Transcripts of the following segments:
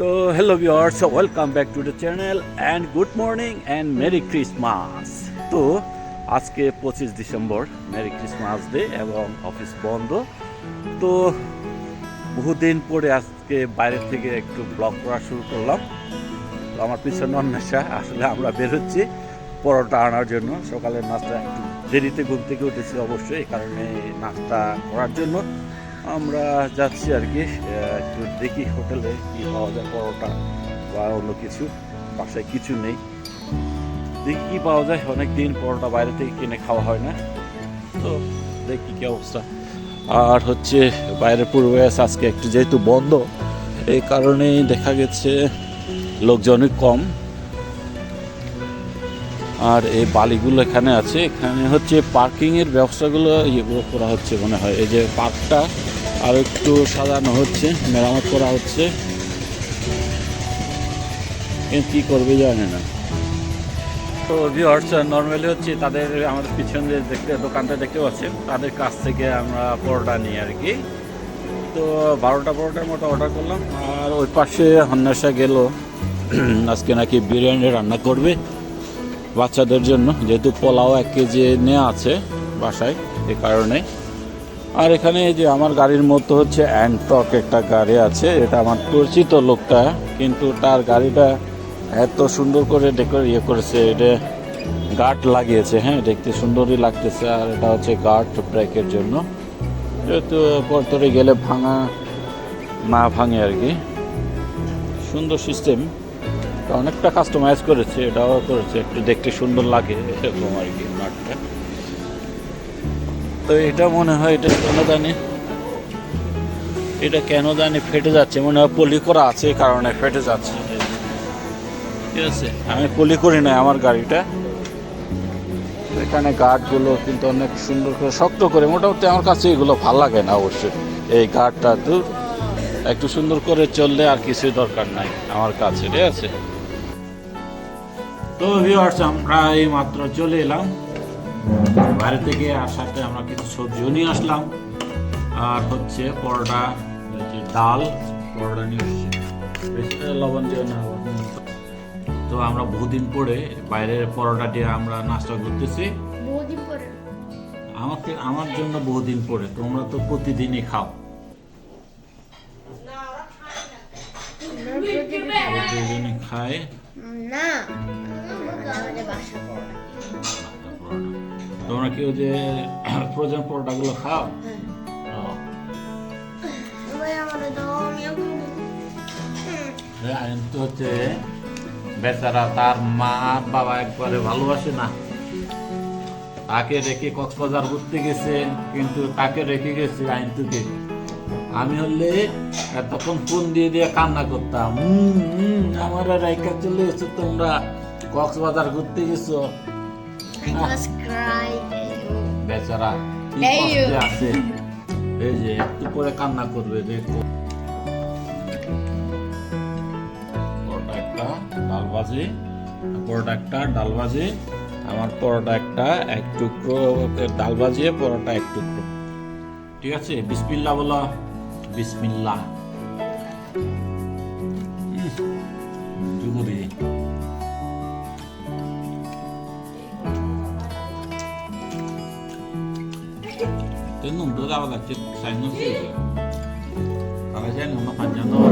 তো hello viewers welcome back to the channel and good morning and merry Christmas তো আজকে পঁচিশ December merry Christmas day এবং office বন্ধ। তো বহুদিন পরে আজকে বাইরে থেকে একটু ব্লগ করা শুরু করলাম। তো আমার পিছনে অন্বেষা, আসলে আমরা বেরোচ্ছি পরোটা আনার জন্য। সকালের নাস্তা একটু দেরিতে ঘুম থেকে উঠেছি অবশ্যই, এই কারণে নাস্তা করার জন্য। আমরা যাচ্ছি আর কি একটু দেখি হোটেলে কি পাওয়া যায় পরোটা বা অন্য কিছু। বাসায় কিছু নেই। দেখি কি পাওয়া যায় অনেক দিন পরোটা বাইরে থেকে কিনে খাওয়া হয় না। তো দেখি কি অবস্থা। আর হচ্ছে বাইরের পূর্বাভাস আজকে একটু যেহেতু বন্ধ, এই কারণেই দেখা গেছে লোকজনই কম। আর এই বালিগুলো এখানে আছে। এখানে হচ্ছে পার্কিংয়ের ব্যবস্থাগুলো ইয়ে করা হচ্ছে মনে হয়। এই যে পার্কটা আর একটু সাজানো হচ্ছে, মেরামত করা হচ্ছে। কী করবে জানে না। তো ভিউয়ার্স নর্মালি হচ্ছে তাদের আমাদের পিছনে দেখতে, দোকানটা দেখতে পাচ্ছেন, তাদের কাছ থেকে আমরা পরোটা নিই আর কি। তো বারোটা পরোটার মতো অর্ডার করলাম, আর ওই পাশে হন্যাসা গেল। আজকে নাকি বিরিয়ানি রান্না করবে বাচ্চাদের জন্য, যেহেতু পোলাও এক কেজি নেওয়া আছে বাসায়, এ কারণে। আর এখানে যে আমার গাড়ির মতো হচ্ছে অ্যান্টক একটা গাড়ি আছে, এটা আমার পরিচিত লোকটা, কিন্তু তার গাড়িটা এত সুন্দর করে ডেকোর ইয়ে করেছে, এটা গার্ড লাগিয়েছে হ্যাঁ দেখতে সুন্দরই লাগতেছে, আর এটা হচ্ছে গার্ড ব্রেকের জন্য। যেহেতু পরতরে গেলে ভাঙা, না ভাঙে আর কি। সুন্দর সিস্টেম অনেকটা কাস্টমাইজ করেছে, এটাও করেছে, একটু দেখতে সুন্দর লাগে, এরকম আর কি নাটটা তো এটা মনে হয় এটা কেন জানি, এটা কেন জানি ফেটে যাচ্ছে, মনে হয় পলি করা আছে এই কারণে ফেটে যাচ্ছে। ঠিক আছে, আমি পলি করি না আমার গাড়িটা। এখানে গার্ডগুলো কিন্তু অনেক সুন্দর করে শক্ত করে, মোটামুটি আমার কাছে এগুলো ভালো লাগে না অবশ্যই। এই গার্ডটা তো একটু সুন্দর করে চললে আর কিছুই দরকার নাই আমার কাছে, ঠিক আছে? তো ভিউয়ার্স আমরা এই মাত্র চলে এলাম। বাইরে থেকে আসাতে আমরা কিছু সবজিও নিয়ে আসলাম। আর হচ্ছে পরোটা ডাল পরোটা নিয়ে এসেছি বেশি লবণ দিয়ে না তো আমরা বহুদিন পরে বাইরের পরোটা দিয়ে আমরা নাস্তা করতেছি। আমাকে আমার জন্য বহুদিন পরে তোমরা তো প্রতিদিনই খাও। প্রতিদিনই খায়। না। তোমরা কেউ যে ফ্রোজেন পরোটাগুলো খাও? হচ্ছে বেচারা তার মা বাবা একবারে ভালোবাসে না। তাকে রেখে কক্সবাজার ঘুরতে গেছে কিন্তু তাকে রেখে গেছে আইনতুকে। আমি হলে তখন ফোন দিয়ে দিয়ে কান্না করতাম। "হুম, হুম, আমার রাইকা চলে এসো তোমরা? কক্সবাজার ঘুরতে গেছো? I was crying. বেচারা কি এই কষ্টে আছে? এই যে একটু কান্না করবে দেখো। পরোটা একটা ডাল ভাজি পরোটা একটা ডাল ভাজি আমার পরোটা একটা এক টুকরো ডাল ভাজিয়ে পরোটা এক টুকরো। ঠিক আছে? বিসমিল্লা বলো। বিসমিল্লা। Panjang tuh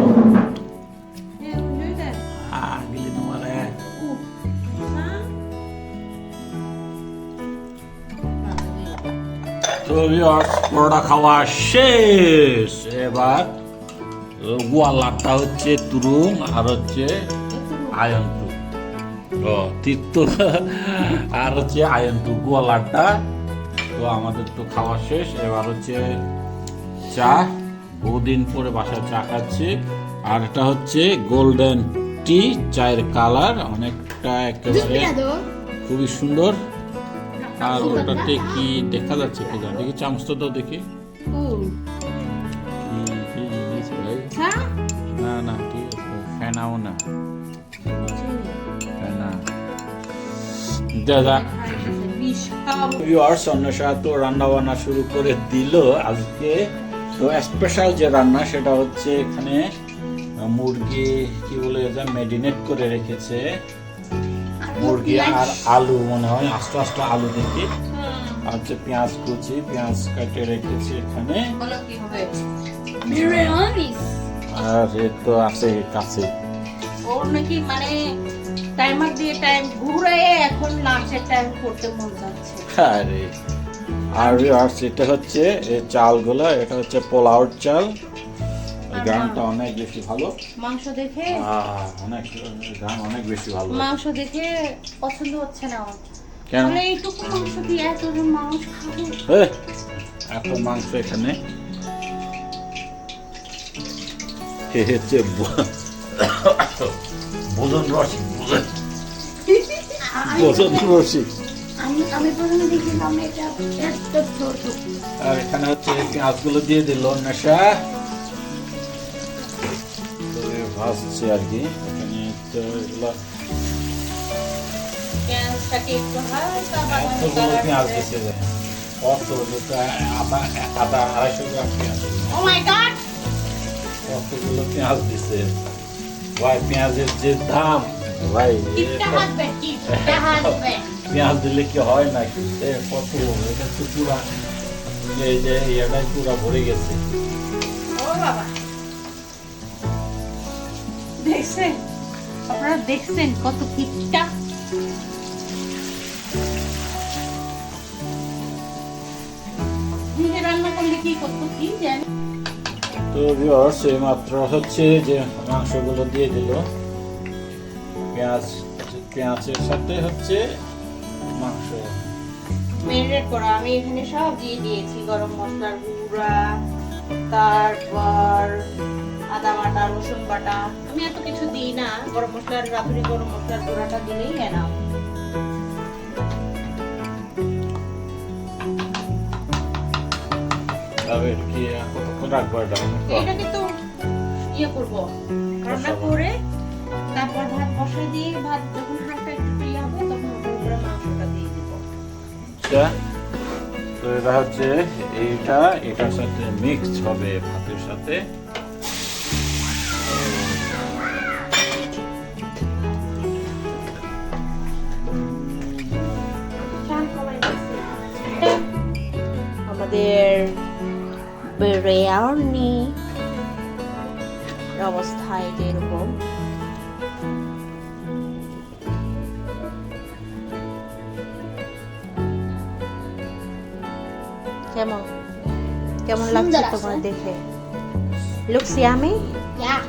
Ah, gili nomor ya তো ভিউয়ার্স পরোটা খাওয়া শেষ এবার গোয়ালাটা হচ্ছে তুরুং আর হচ্ছে আয়ন্টু ও তীর্থ আর হচ্ছে আয়ন্টু গোয়ালাটা তো আমাদের তো খাওয়া শেষ। এবার হচ্ছে চা। বহুদিন পরে বাসায় চা খাচ্ছি। আর এটা হচ্ছে গোল্ডেন টি চায়ের কালার অনেকটা একেবারে খুবই সুন্দর। আর ওটাতে কি দেখা যাচ্ছে কি জানি? দেখি চামচ তো দেখি। না না ঠিক আছে। ফেনাও না। ফেনা। দাদা ভিউয়ার্স অন্বেষা তো রান্না বান্না শুরু করে দিল আজকে। তো স্পেশাল যে রান্না সেটা হচ্ছে এখানে মুরগি কি বলে যা মেডিনেট করে রেখেছে। মুরগি আর আলু মনে হয় আস্তে আস্তে আলু দেখি। আর হচ্ছে পেঁয়াজ কুচি পেঁয়াজ কেটে রেখেছি এখানে। আর এ তো আছে কাছে। ওর নাকি মানে টাইমার দিয়ে টাইম ঘুরে এখন লাঞ্চের টাইম করতে মন যাচ্ছে। আরে আর আর সেটা হচ্ছে এই চালগুলো এটা হচ্ছে পোলাওর চাল। গানটা অনেক বেশি ভালো। মাংস দেখে অনেক গান অনেক বেশি ভালো। মাংস দেখে পছন্দ হচ্ছে না আমার। কেন? এইটুকু মাংস দিয়ে এতজন মানুষ খাব। এত মাংস এখানে? হচ্ছে ব- ভোজন রসিক ভোজন ভোজন রসিক। আর এখানে হচ্ছে পেঁয়াজগুলো দিয়ে দিল নেশা। ভাজছে আর কি। এখানে তো এগুলো আদা আড়াইশো গ্রাম পেঁয়াজ ও মাই কতগুলো পেঁয়াজ দিছে? ভাই পেঁয়াজের যে দাম ভাই পেঁয়াজ দিলে কি হয় না? কত? এটা তো পুরা এই যে এটাই পুরা ভরে গেছে। দেখছেন? আপনারা দেখছেন কত নিজে রান্না করলে কি কত কি জানি। তো ভিউয়ার্স এই মাত্র হচ্ছে যে মাংসগুলো দিয়ে দিল। পেঁয়াজ পেঁয়াজের সাথে হচ্ছে মাংস। মেরিনেট করা আমি এখানে সব দিয়ে দিয়েছি গরম মশলার গুঁড়া তারপর আদা বাটা রসুন বাটা। আমি এত কিছু দিই না গরম মশলার রাঁধুনি গরম মশলার গুঁড়াটা দিলেই এনাম তবে কি কতক্ষণ রাখব এটা এটা কিন্তু ইয়ে করব। রান্না করে তারপর ভাত বসাই দিয়ে ভাত যখন একটু ইয়ে হবে তখন উপরে মাংসটা দিয়ে দেবো। আচ্ছা তো এটা হচ্ছে এইটা এটার সাথে মিক্স হবে ভাতের সাথে। বিরিয়ানি অবস্থায় যে এরকম কেমন কেমন লাগছে সুন্দর আছে। তোমার দেখে looks yummy Yeah.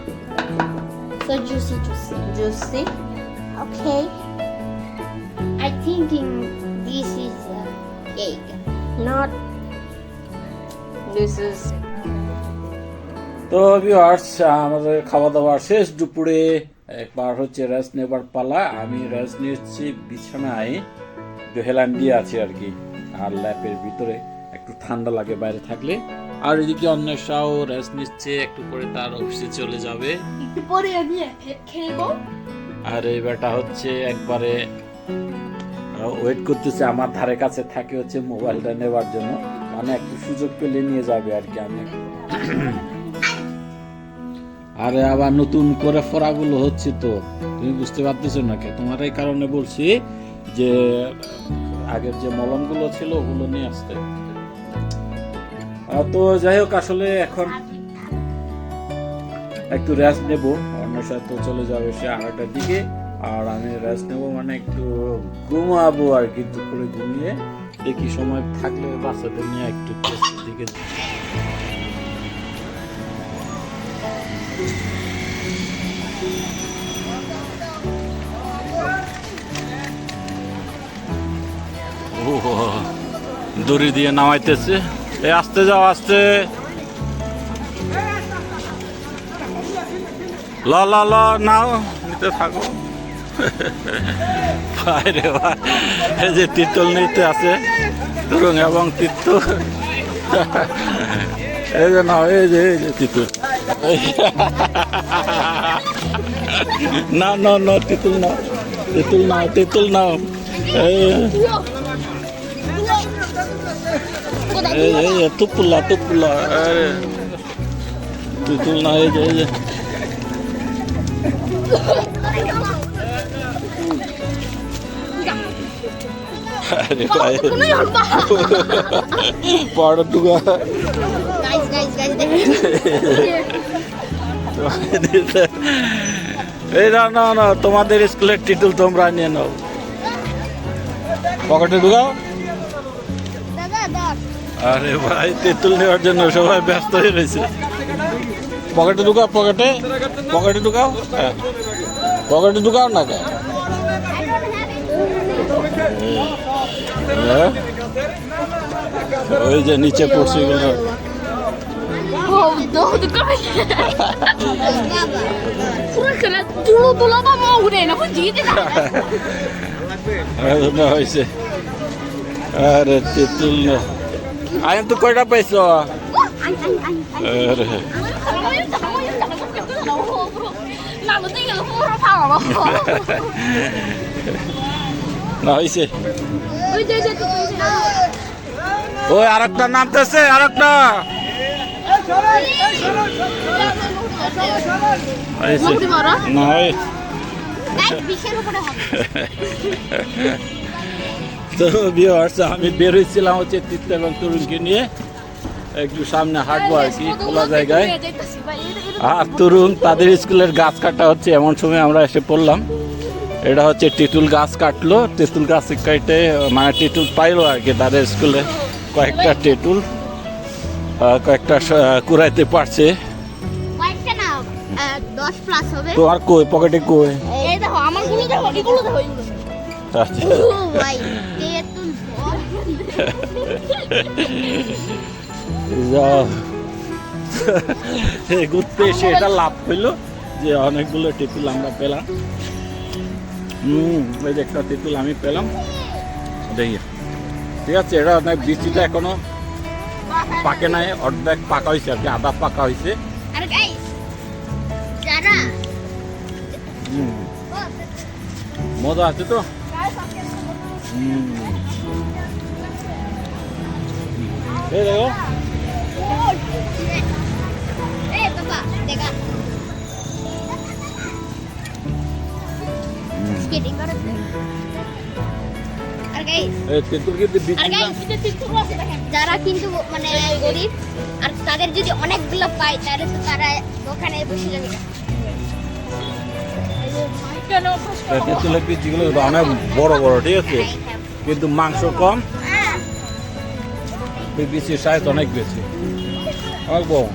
So juicy, juicy. Juicy okay I thinking this is a egg. Not তো ভিউয়ার্স আমাদের খাওয়া দাওয়া শেষ। দুপুরে একবার হচ্ছে রেস্ট নেবার পালা। আমি রেস্ট নিচ্ছি বিছানায়। হেলান দিয়ে আছি আর কি আর ল্যাপের ভিতরে। একটু ঠান্ডা লাগে বাইরে থাকলে। আর এদিকে অন্বেষাও রেস্ট নিচ্ছে একটু পরে তার অফিসে চলে যাবে। একটু পরে আমি খেলব। আর এই বেটা হচ্ছে একবারে ওয়েট করতেছে। আমার ধারে কাছে থাকে হচ্ছে মোবাইলটা নেবার জন্য। মানে একটু সুযোগ পেলে নিয়ে যাবে আর কি আমি। আরে আবার নতুন করে ফোড়াগুলো হচ্ছে তো, তুমি বুঝতে পারতেছো না কে? তোমার এই কারণে বলছি যে, আগের যে মলমগুলো ছিল ওগুলো নিয়ে আসতে। তো যাই হোক, আসলে এখন একটু রেস্ট নেব। অন্য সাথে চলে যাবে সে আড়াইটার দিকে। আর আমি রেস্ট নেব মানে একটু ঘুমাবো আর কি, দুপুরে ঘুমিয়ে। দেখি সময় থাকলে বাচ্চাদের নিয়ে একটু দিকে দড়ি দিয়ে নামাইতেছে। এই আস্তে যাও, আস্তে। ল ল, নাও, নিতে থাকো। ভাই রে ভাই এই যে তিতল নিতে আছে তুরুং এবং তিতল এই যে নাও এই যে এই যে তিতুল না না না তিতুল নাও তিতুল নাও তিতুল নাও এই এই যে, এই যে তুপুলা তুপুলা এই তিতুল না এই যে এই যে আরে ভাই। পড়া টুকা গাইস গাইস গাইস এই না না না তোমাদের স্কুলের টিটুল তোমরা নিয়ে নাও। পকেটে ঢুকাও। আরে ভাই তেঁতুল নেওয়ার জন্য সবাই ব্যস্ত হয়ে রয়েছে। পকেটে ঢুকাও পকেটে। পকেটে ঢুকাও হ্যাঁ। পকেটে ঢুকাও না কে? ওই যে নিচে পড়ছে এগুলো পুরো তুলো তুলো বা মৌরে না বুঝিয়ে না না হয়েছে আরে তেঁতুল না আয় তো কয়টা পাইছ আই আই আই আই আরে না হয়েছে ওই আরেকটা নামতেছে আরেকটা। হয়েছে না ওই বিশের উপরে হবে তো ভিউয়ার্স আমি বের হয়েছিলাম হচ্ছে তিত্ত এবং তরুণকে নিয়ে। একটু সামনে হাঁটবো আর কি, খোলা জায়গায়। আর তরুণ, তাদের স্কুলের গাছ কাটা হচ্ছে, এমন সময় আমরা এসে পড়লাম। এটা হচ্ছে টিটুল গাছ কাটলো টিটুল গাছ কাটে মানে টিটুল পাইলো আর কি তাদের স্কুলে। কয়েকটা টিটুল কয়েকটা কুড়াইতে পারছে। কয়েকটা না আহ, দশ প্লাস হবে। তো আর কই পকেটে কই? এগুলো আচ্ছা। তেতুল ঘুরতে এসে এটা লাভ পেল যে অনেকগুলো টিতুল আমরা পেলাম। হুম ওই যে একটা টিতুল আমি পেলাম। দেখি। ঠিক আছে এটা অনেক বৃষ্টিটা এখনও পাকে নাই অর্ধেক পাকা হয়েছে আর কি আধা পাকা হয়েছে মজা আছে তো। এই দেখো। আর গাইস আর গাইস যারা কিন্তু মানে গরিব আর তাদের যদি অনেকগুলো পায় তাহলে তো তারা ওখানে বসে যাবে। তেঁতুলের অনেক বড় বড় ঠিক আছে? কিন্তু মাংস কম সাইজ অনেক বেশি। অনেক বড়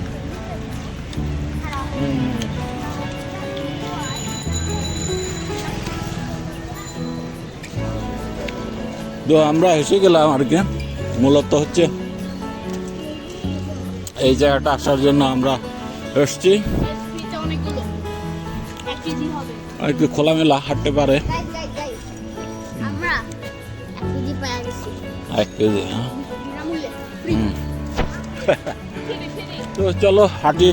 তো আমরা এসে গেলাম আর কি। মূলত হচ্ছে এই জায়গাটা আসার জন্য আমরা এসছি। আর একটু খোলামেলা হাঁটতে পারে। এক কেজি হ্যাঁ। তো চলো হাঁটি।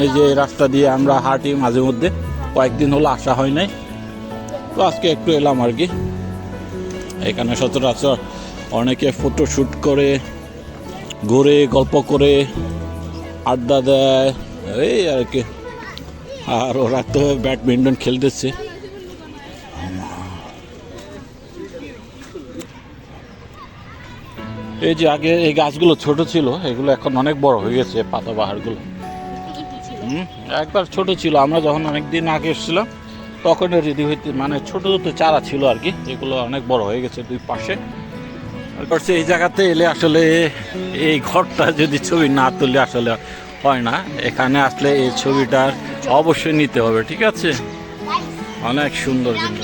এই যে রাস্তা দিয়ে আমরা হাঁটি মাঝে মধ্যে। কয়েকদিন হলো আসা হয় নাই। তো আজকে একটু এলাম আর কি। এখানে সচরাচর অনেকে ফটো শ্যুট করে, ঘুরে, গল্প করে, আড্ডা দেয়, এই আর কি। আর ওরা তো ব্যাডমিন্টন খেলতেছে। এই যে আগে এই গাছগুলো ছোট ছিল, এগুলো এখন অনেক বড় হয়ে গেছে পাতা বাহারগুলো। হুম, একবার ছোট ছিল। আমরা যখন অনেক দিন আগে এসেছিলাম তখন রেডি হইতে মানে ছোট ছোট চারা ছিল আর কি এগুলো অনেক বড় হয়ে গেছে দুই পাশে। তারপর এই জায়গাতে এলে আসলে এই ঘরটা যদি ছবি না তুললে আসলে হয় না। এখানে আসলে এই ছবিটার অবশ্যই নিতে হবে ঠিক আছে? অনেক সুন্দর কিন্তু।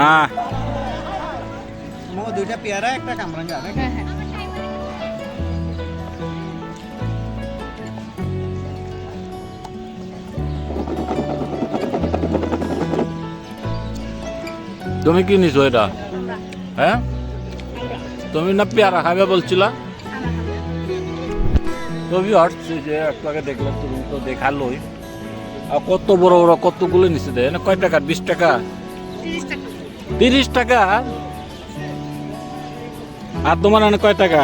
না। মো দুইটা পেয়ারা একটা কামরাঙ্গা তুমি কি নিছো এটা? হ্যাঁ? তুমি না পেয়ারা খাবে বলছিলা? তুমি হটছে যে একটাকে দেখলাম তুমি তো দেখালোই। আর কত বড় বড় কতগুলো নিচে দেয় না কয় টাকা? বিশ টাকা? তিরিশ টাকা। আর তোমার এনে কয় টাকা?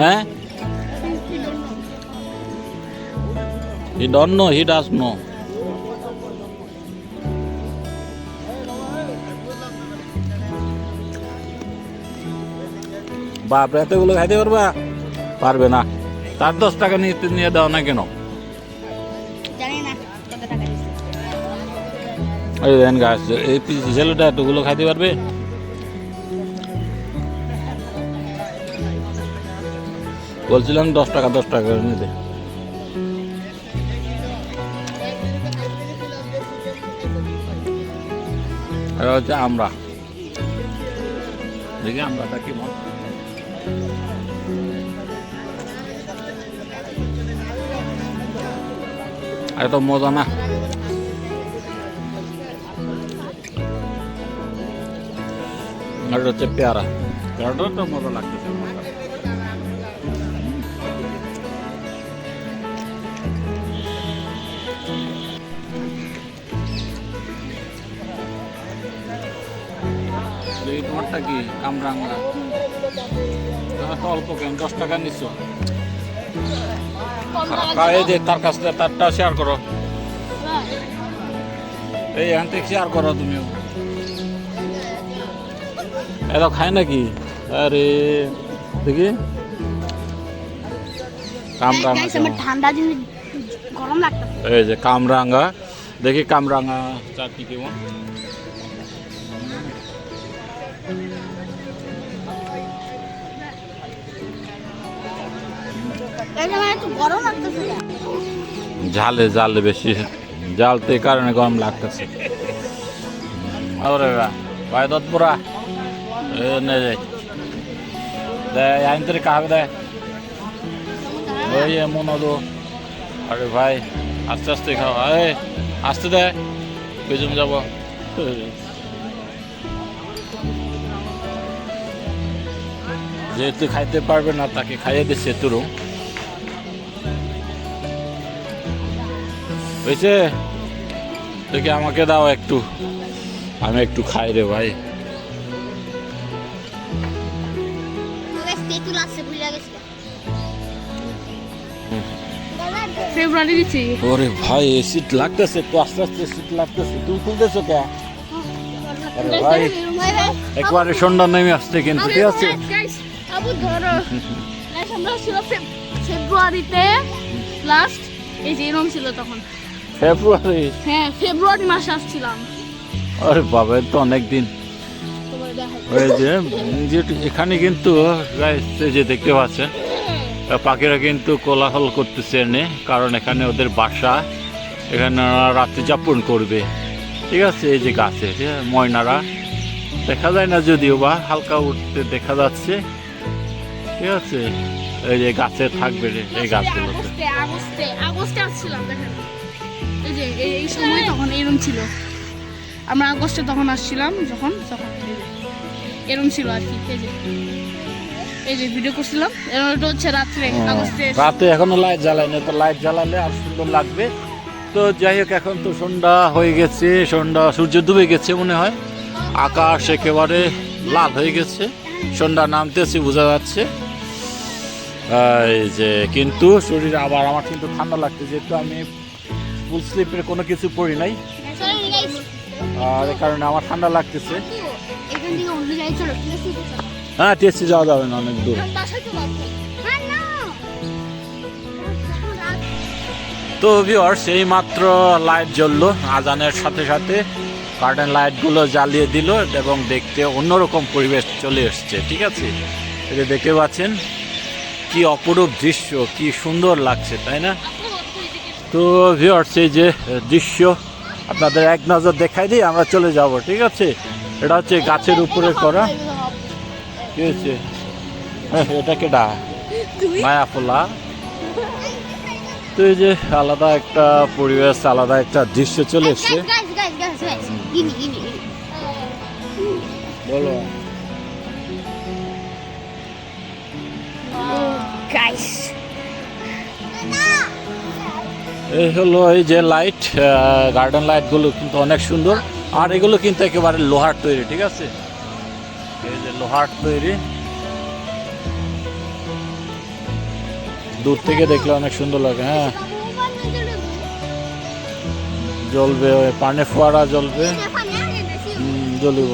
হ্যাঁ? He don't know he does know. বাপরে এতগুলো খাইতে পারবা? পারবে না। তার দশ টাকা নিয়ে নিয়ে দাও না কেন? এই দেন গাছ এই ছেলেটা এতগুলো খাইতে পারবে? বলছিলাম দশ টাকা দশ টাকা করে নিতে। হচ্ছে আমরা। দেখি আমরাটা কি মন এত মজা না আর এটা হচ্ছে পেয়ারা পেয়ারাটা তো মজা লাগতেছে আমার কাছে। এই তোমারটা কি কামরাঙ্গা তোমার তো অল্প কেন? দশ টাকা নিচ্ছ এই যে তার কাছ থেকে তারটা শেয়ার করো। এই এখান থেকে শেয়ার করো তুমিও। এত খায় নাকি? আরে দেখি। লাগতো এই যে কামরাঙ্গা দেখি কামরাঙ্গা চাটনি কেমন? ঝালে ঝালে বেশি। জালতে এই কারণে গরম লাগতেছে। আরে দে। আইন তোর কাহাকে দে? ওই এমন হলো আরে ভাই, আস্তে আস্তে খাও। এই, আস্তে দে। বেজুম যাব। যেহেতু খাইতে পারবে না, তাকে খাইয়ে দিচ্ছে তুরু হয়েছে? দেখি আমাকে দাও একটু। আমি একটু খাই রে ভাই। ওরে ভাই এসিড লাগতেছে তো আস্তে আস্তে এসিড লাগতেছে। তুমি খুলতেছো কে? আরে ভাই একবারে সন্ধ্যা নেমে আসছে কিন্তু ঠিক আছে? আবু ধরো। আমরা ছিল ফেব্রুয়ারিতে লাস্ট এই যে এরকম ছিল তখন। ফেব্রুয়ারি? হ্যাঁ ফেব্রুয়ারি মাসে আসছিলাম। আরে বাবা তো অনেক দিন ওই যে এখানে কিন্তু যে দেখতে পাচ্ছেন পাখিরা কিন্তু কোলাহল করতেছে এনে কারণ এখানে ওদের বাসা এখানে রাত্রি যাপন করবে। ঠিক আছে এই যে গাছে ময়নারা। দেখা যায় না যদিও বা হালকা উঠতে দেখা যাচ্ছে। ঠিক আছে এই যে গাছে থাকবে রে, এই গাছগুলোতে। আগস্টে আগস্টে আগস্টে আসছিলাম দেখেন। এই যে এই সময় তখন এরম ছিল। আমরা আগস্টে তখন আসছিলাম যখন তখন এরম ছিল আর কি এই যে। এই যে ভিডিও করছিলাম। এরম এটা হচ্ছে রাত্রে আগস্টে রাতে এখনও লাইট জ্বালাই না তো লাইট জ্বালালে আর সুন্দর লাগবে। তো যাই হোক এখন তো সন্ধ্যা হয়ে গেছে সন্ধ্যা সূর্য ডুবে গেছে মনে হয়। আকাশ একেবারে লাল হয়ে গেছে। সন্ধ্যা নামতেছে বোঝা যাচ্ছে। এই যে কিন্তু শরীর আবার আমার কিন্তু ঠান্ডা লাগছে যেহেতু আমি ফুল স্লিপের কোনো কিছু পরি নাই। আর কারণে আমার ঠান্ডা লাগতেছে। হ্যাঁ টেস্টি যাওয়া যাবে না, অনেক দূর। তো ভিওর্স এই মাত্র লাইট জ্বললো, আজানের সাথে সাথে গার্ডেন লাইটগুলো জ্বালিয়ে দিল এবং দেখতে অন্যরকম পরিবেশ চলে এসছে, ঠিক আছে? এটা দেখতে পাচ্ছেন, কি অপরূপ দৃশ্য, কি সুন্দর লাগছে, তাই না? তো ভিওর্স এই যে দৃশ্য আপনাদের এক নজর দেখাই দিই আমরা চলে যাব ঠিক আছে? এটা হচ্ছে গাছের উপরে করা কি হয়েছে হ্যাঁ, এটা কেডা? মায়াফুলা। তো এই যে আলাদা একটা পরিবেশ আলাদা একটা দৃশ্য চলে এসছে। গিনি গিনি বলো। গাইস এই হলো এই যে লাইট গার্ডেন লাইটগুলো কিন্তু অনেক সুন্দর। আর এগুলো কিন্তু একেবারে লোহার তৈরি, ঠিক আছে? এই যে লোহার তৈরি। দূর থেকে দেখলে অনেক সুন্দর লাগে হ্যাঁ। জ্বলবে, ওই পানে ফোয়ারা জ্বলবে। জ্বলিব।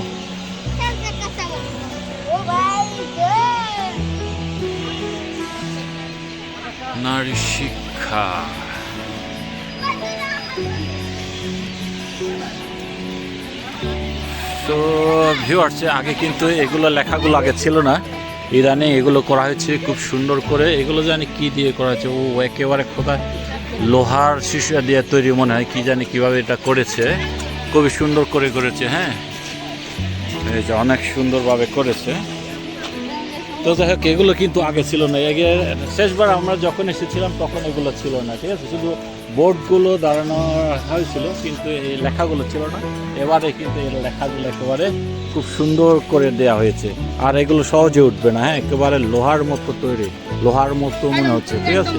নারী শিক্ষা। তো ভিউয়ার্স আগে কিন্তু এগুলো লেখাগুলো আগে ছিল না। ইরানে এগুলো করা হয়েছে খুব সুন্দর করে। এগুলো জানি কি দিয়ে করা হয়েছে? ও একেবারে খোদা, লোহার শিশু দিয়ে তৈরি মনে হয়, কি জানি কীভাবে এটা করেছে। খুবই সুন্দর করে করেছে হ্যাঁ। এই যে অনেক সুন্দরভাবে করেছে। তো যাই হোক, এগুলো কিন্তু আগে ছিল না। আগে শেষবার আমরা যখন এসেছিলাম, তখন এগুলো ছিল না, ঠিক আছে? শুধু বোর্ডগুলো দাঁড়ানো হয়েছিল কিন্তু এই লেখাগুলো ছিল না। এবারে কিন্তু এই লেখাগুলো একেবারে খুব সুন্দর করে দেয়া হয়েছে। আর এগুলো সহজে উঠবে না হ্যাঁ একেবারে লোহার মতো তৈরি। লোহার মতো মনে হচ্ছে ঠিক আছে?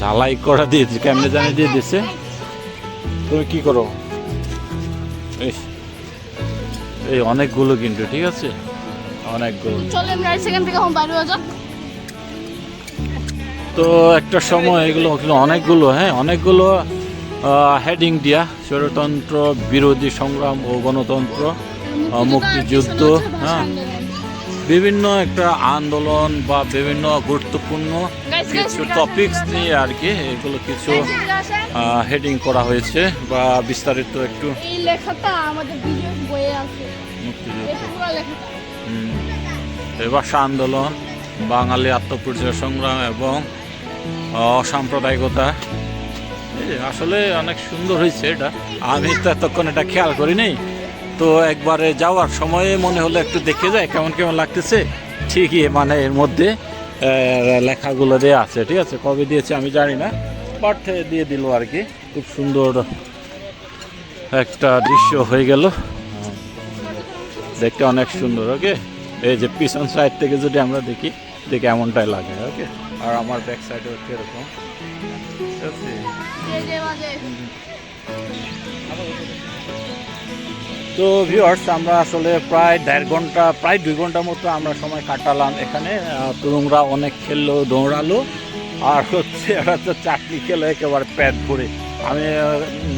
ঝালাই করা দিয়েছে কেমনে জানি দিয়ে দিছে। তুমি কি করো? এই অনেকগুলো কিন্তু ঠিক আছে? অনেকগুলো। চলে আমরা সেখান থেকে এখন বাইরে যাক তো একটা সময় এগুলো অনেকগুলো হ্যাঁ অনেকগুলো হেডিং দিয়া স্বৈরতন্ত্র বিরোধী সংগ্রাম ও গণতন্ত্র মুক্তিযুদ্ধ, হ্যাঁ। বিভিন্ন একটা আন্দোলন বা বিভিন্ন গুরুত্বপূর্ণ কিছু টপিকস নিয়ে আর কি এগুলো কিছু হেডিং করা হয়েছে বা বিস্তারিত একটু মুক্তিযুদ্ধ। ভাষা আন্দোলন বাঙালি আত্মপরিচয় সংগ্রাম এবং অসাম্প্রদায়িকতা। এই যে আসলে অনেক সুন্দর হয়েছে এটা। আমি তো এতক্ষণ এটা খেয়াল করিনি। তো একবারে যাওয়ার সময়ে মনে হলো একটু দেখে যায় কেমন কেমন লাগতেছে। ঠিকই মানে এর মধ্যে লেখাগুলো দেওয়া আছে ঠিক আছে কবে দিয়েছে আমি জানি না। বাট দিয়ে দিল আর কি। খুব সুন্দর একটা দৃশ্য হয়ে গেল। দেখতে অনেক সুন্দর ওকে? এই যে পিছন সাইড থেকে যদি আমরা দেখি দেখে এমনটাই লাগে ওকে? আর আমার ব্যাক সাইডে হচ্ছে এরকম। ঠিক আছে? তো ভিউয়ার্স আমরা আসলে প্রায় দেড় ঘণ্টা প্রায় দুই ঘণ্টা মতো আমরা সময় কাটালাম এখানে। তরুণরা অনেক খেললো দৌড়ালো। আর হচ্ছে ওরা তো চাকরি খেলো একেবারে প্যাট ভরে। আমি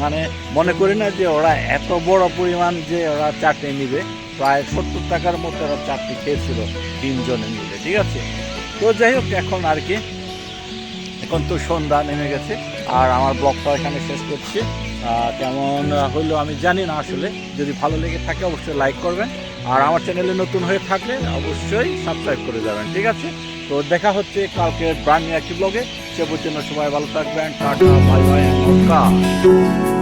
মানে মনে করি না যে ওরা এত বড় পরিমাণ যে ওরা চাকরি নিবে। প্রায় সত্তর টাকার মতো ওরা চাকরি খেয়েছিল তিনজনে মিলে ঠিক আছে? তো যাই হোক, এখন আর কি। এখন তো সন্ধ্যা নেমে গেছে, আর আমার ব্লগটা এখানে শেষ করছি। কেমন হইল আমি জানি না আসলে, যদি ভালো লেগে থাকে অবশ্যই লাইক করবেন, আর আমার চ্যানেলে নতুন হয়ে থাকলে অবশ্যই সাবস্ক্রাইব করে যাবেন, ঠিক আছে? তো দেখা হচ্ছে কালকে ব্রান্ড নিয়ে একটি ব্লগে সে পর্যন্ত সবাই ভালো থাকবেন, টাটা বাই বাই